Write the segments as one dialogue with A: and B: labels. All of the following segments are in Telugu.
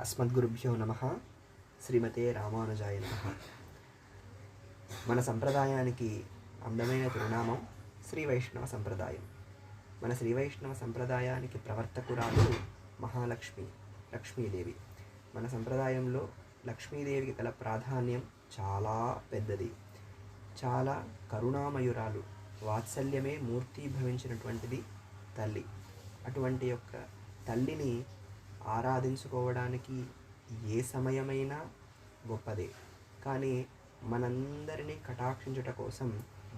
A: అస్మద్గురుభ్యో నమ శ్రీమతే రామానుజాయ నమ. మన సంప్రదాయానికి అందమైన తిరునామం శ్రీ వైష్ణవ సంప్రదాయం. మన శ్రీ వైష్ణవ సంప్రదాయానికి ప్రవర్తకురాలు మహాలక్ష్మి లక్ష్మీదేవి. మన సంప్రదాయంలో లక్ష్మీదేవికి గల ప్రాధాన్యం చాలా పెద్దది. చాలా కరుణామయురాలు వాత్సల్యమే మూర్తి భవించినటువంటిది తల్లి. అటువంటి యొక్క తల్లిని ఆరాధించుకోవడానికి ఏ సమయమైనా గొప్పదే. కానీ మనందరినీ కటాక్షించుట కోసం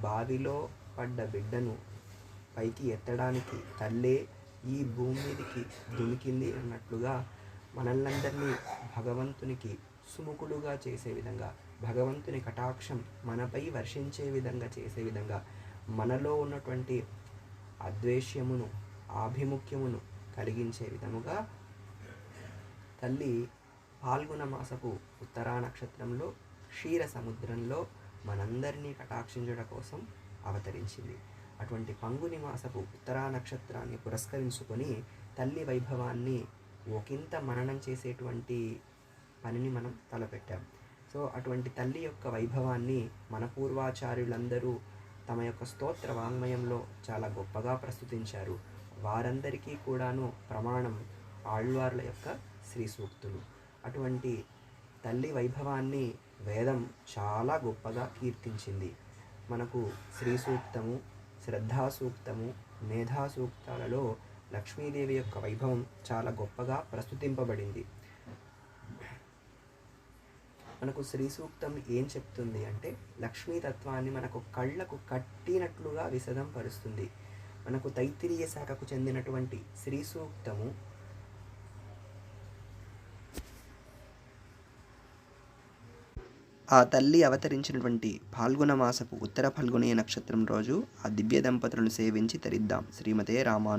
A: బావిలో పడ్డ బిడ్డను పైకి ఎత్తడానికి తల్లే ఈ భూమి మీదకి దుమికింది అన్నట్లుగా మనల్నందరినీ భగవంతునికి సుముఖులుగా చేసే విధంగా భగవంతుని కటాక్షం మనపై వర్షించే విధంగా చేసే విధంగా మనలో ఉన్నటువంటి అద్వేష్యమును ఆభిముఖ్యమును కలిగించే విధముగా తల్లి పాల్గొన మాసపు ఉత్తరా నక్షత్రంలో క్షీర సముద్రంలో మనందరినీ కటాక్షించడం కోసం అవతరించింది. అటువంటి పంగుని మాసపు ఉత్తరా నక్షత్రాన్ని పురస్కరించుకొని తల్లి వైభవాన్ని ఒకంత మననం చేసేటువంటి పనిని మనం తలపెట్టాం. సో అటువంటి తల్లి యొక్క వైభవాన్ని మన పూర్వాచార్యులందరూ తమ యొక్క స్తోత్ర వాంగ్మయంలో చాలా గొప్పగా ప్రస్తుతించారు. వారందరికీ కూడాను ప్రమాణం ఆళ్వార్ల యొక్క శ్రీ సూక్తులు. అటువంటి తల్లి వైభవాన్ని వేదం చాలా గొప్పగా కీర్తించింది. మనకు శ్రీ సూక్తము శ్రద్ధాసూక్తము మేధాసూక్తాలలో లక్ష్మీదేవి యొక్క వైభవం చాలా గొప్పగా ప్రస్తుతింపబడింది. మనకు శ్రీ సూక్తం ఏం చెప్తుంది అంటే లక్ష్మీతత్వాన్ని మనకు కళ్ళకు కట్టినట్లుగా విశదం పరుస్తుంది. మనకు తైత్తిరీయ శాఖకు చెందినటువంటి శ్రీ సూక్తము ఆ తల్లి అవతరించినటువంటి పాల్గొన మాసపు ఉత్తర ఫల్గుని నక్షత్రం రోజు ఆ దివ్య దంపతులను సేవించి తరిద్దాం. శ్రీమతే రామాను